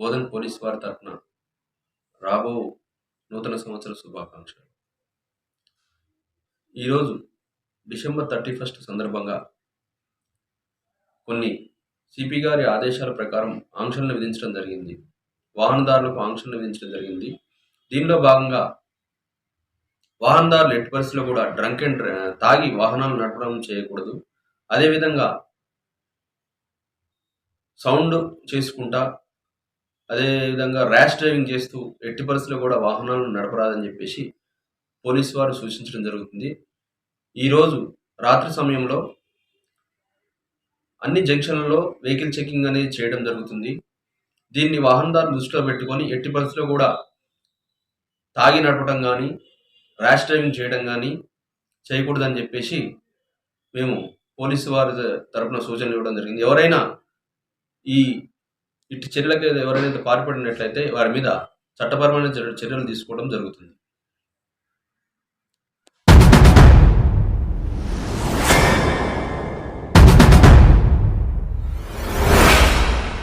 Bodhan police వారి తరఫున రాబో నూతన సంవత్సర శుభాకాంక్షలు. ఈరోజు డిసెంబర్ థర్టీ ఫస్ట్ సందర్భంగా కొన్ని సిపి గారి ఆదేశాల ప్రకారం ఆంక్షలను విధించడం జరిగింది. వాహనదారులకు ఆంక్షలను విధించడం జరిగింది. దీనిలో భాగంగా వాహనదారులు ఎట్టి పరిస్థితుల్లో కూడా డ్రంక్ అండ్ తాగి వాహనాలు నడపడం చేయకూడదు. అదేవిధంగా సౌండ్ చేసుకుంటా అదేవిధంగా ర్యాష్ డ్రైవింగ్ చేస్తూ ఎట్టి పరిస్థితుల్లో కూడా వాహనాలను నడపరాదని చెప్పేసి పోలీసు వారు సూచించడం జరుగుతుంది. ఈరోజు రాత్రి సమయంలో అన్ని జంక్షన్లలో వెహికల్ చెకింగ్ అనేది చేయడం జరుగుతుంది. దీన్ని వాహనదారులు దృష్టిలో పెట్టుకొని ఎట్టి పరిస్థితుల్లో కూడా తాగి నడపడం కానీ ర్యాష్ డ్రైవింగ్ చేయడం కానీ చేయకూడదని చెప్పేసి మేము పోలీసు వారి తరపున సూచనలు ఇవ్వడం జరిగింది. ఎవరైనా ఈ ఇటు చర్యలకు ఎవరైనా పాల్పడినట్లయితే వారి మీద చట్టపరమైన చర్యలు తీసుకోవడం జరుగుతుంది.